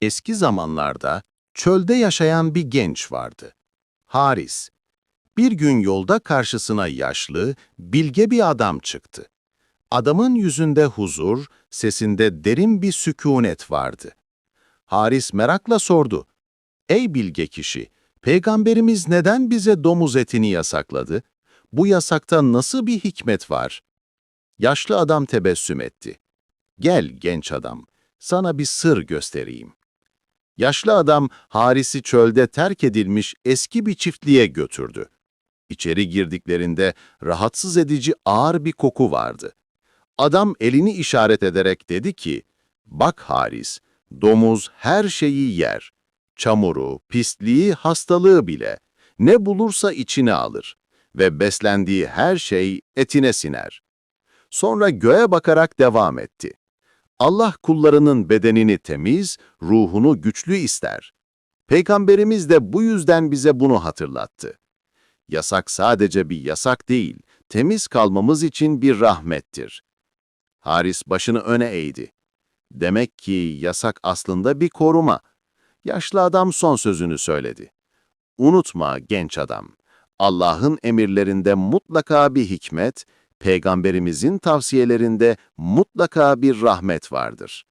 Eski zamanlarda çölde yaşayan bir genç vardı. Haris. Bir gün yolda karşısına yaşlı, bilge bir adam çıktı. Adamın yüzünde huzur, sesinde derin bir sükunet vardı. Haris merakla sordu. Ey bilge kişi, peygamberimiz neden bize domuz etini yasakladı? Bu yasakta nasıl bir hikmet var? Yaşlı adam tebessüm etti. Gel genç adam, sana bir sır göstereyim. Yaşlı adam Haris'i çölde terk edilmiş eski bir çiftliğe götürdü. İçeri girdiklerinde rahatsız edici ağır bir koku vardı. Adam elini işaret ederek dedi ki, Bak Haris, domuz her şeyi yer. Çamuru, pisliği, hastalığı bile. Ne bulursa içine alır. Ve beslendiği her şey etine siner. Sonra göğe bakarak devam etti. Allah kullarının bedenini temiz, ruhunu güçlü ister. Peygamberimiz de bu yüzden bize bunu hatırlattı. Yasak sadece bir yasak değil, temiz kalmamız için bir rahmettir. Haris başını öne eğdi. Demek ki yasak aslında bir koruma. Yaşlı adam son sözünü söyledi. Unutma genç adam, Allah'ın emirlerinde mutlaka bir hikmet, Peygamberimizin tavsiyelerinde mutlaka bir rahmet vardır.